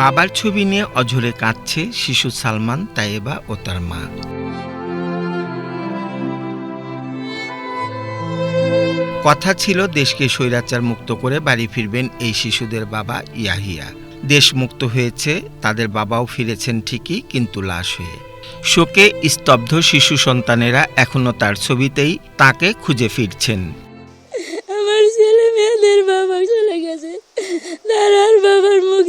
বাবার ছবি নিয়ে অঝরে কাঁদছে শিশু সালমান তায়েবা ও তার মা। কথা ছিল, দেশকে স্বৈরাচার মুক্ত করে বাড়ি ফিরবেন এই শিশুদের বাবা ইয়াহিয়া। দেশ মুক্ত হয়েছে, তাদের বাবাও ফিরেছেন ঠিকই, কিন্তু লাশ হয়ে। শোকে স্তব্ধ শিশু সন্তানেরা এখনও তার ছবিতেই তাকে খুঁজে ফিরছেন। আমার ছেলে মেয়েদের বাবা চলে গেছে। তারা আর বাবার মুখ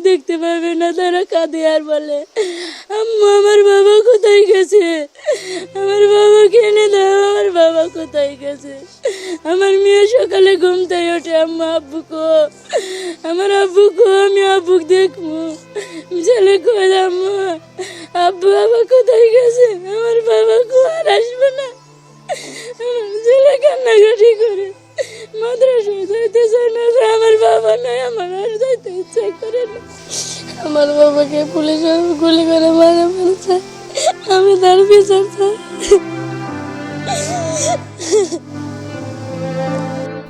কোথায় গেছে? আমার মেয়ে সকালে ঘুমতাই ওঠে, আম্মা, আব্বু কো আমার আব্বু কো, আমি আব্বু দেখব। ছেলে কই আম্মা? আব্বু বাবা কোথায় গেছে? আমার বাবা কো আর আসবে না। ছেলে কান্নাকাটি করে। মাদ্রাসায় যাইতে চায় না আমার বাবা নাই, আমার আর যাইতে ইচ্ছা করে না। আমার বাবাকে পুলিশ গুলি করে মারা ফেলছে, আমি তার বিচার চাই।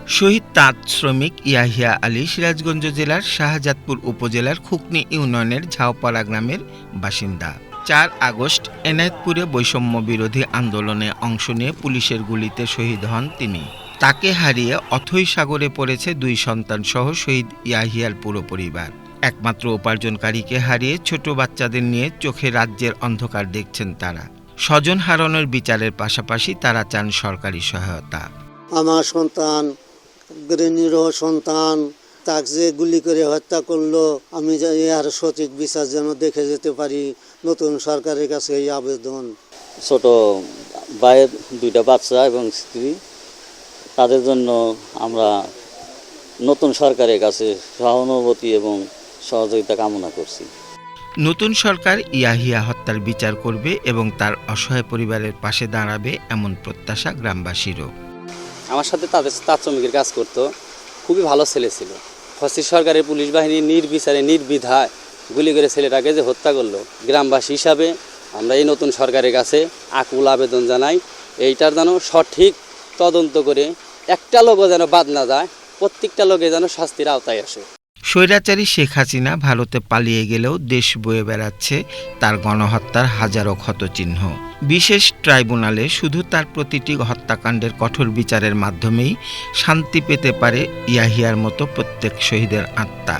শহীদ তাঁত শ্রমিক ইয়াহিয়া আলী সিরাজগঞ্জ জেলার শাহজাদপুর উপজেলার খুকনি ইউনিয়নের ঝাওপাড়া গ্রামের বাসিন্দা। চার আগস্ট এনায়েতপুরে বৈষম্য বিরোধী আন্দোলনে অংশ নিয়ে পুলিশের গুলিতে শহীদ হন তিনি। তাকে হারিয়ে অথৈ সাগরে পড়েছে দুই সন্তান সহ শহীদ ইয়াহিয়ার পুরো পরিবার। একমাত্র উপার্জনকারীকে হারিয়ে ছোট বাচ্চাদের নিয়ে চোখে রাজ্যের অন্ধকার দেখছেন তারা। স্বজন হারানোর বিচারের পাশাপাশি তারা চান সরকারি সহায়তা। আমার সন্তান নিরহ সন্তান তাকে যে গুলি করে হত্যা করল। আমি যে এর সঠিক বিচার যেন দেখে যেতে পারি নতুন সরকারের কাছে এই আবেদন। ছোট ভাইয়ের দুইটা বাচ্চা এবং স্ত্রী তাদের জন্য আমরা নতুন সরকারের কাছে সহানুভূতি এবং সহযোগিতা কামনা করছি। নতুন সরকার ইয়াহিয়া হত্যার বিচার করবে এবং তার অসহায় পরিবারের পাশে দাঁড়াবে এমন প্রত্যাশা গ্রামবাসীরও। আমার সাথে তাদের তাঁত শ্রমিকের কাজ করতো। খুবই ভালো ছেলে ছিল। ফসির সরকারের পুলিশ বাহিনী নির্বিচারে, নির্বিধায় গুলি করে ছেলেটাকে যে হত্যা করল। গ্রামবাসী হিসাবে আমরা এই নতুন সরকারের কাছে আকুল আবেদন জানাই, এইটার যেন সঠিক তদন্ত করে একটা লোকও যেন বাদ না যায়, প্রত্যেকটা লোকে যেন শাস্তির আওতায় আসে। স্বৈরাচারী শেখ হাসিনা ভারতে পালিয়ে গেলেও দেশ বয়ে বেড়াচ্ছে তার গণহত্যার হাজারো ক্ষতচিহ্ন। বিশেষ ট্রাইব্যুনালে শুধু তার প্রতিটি হত্যাকাণ্ডের কঠোর বিচারের মাধ্যমেই শান্তি পেতে পারে ইয়াহিয়ার মতো প্রত্যেক শহীদের আত্মা।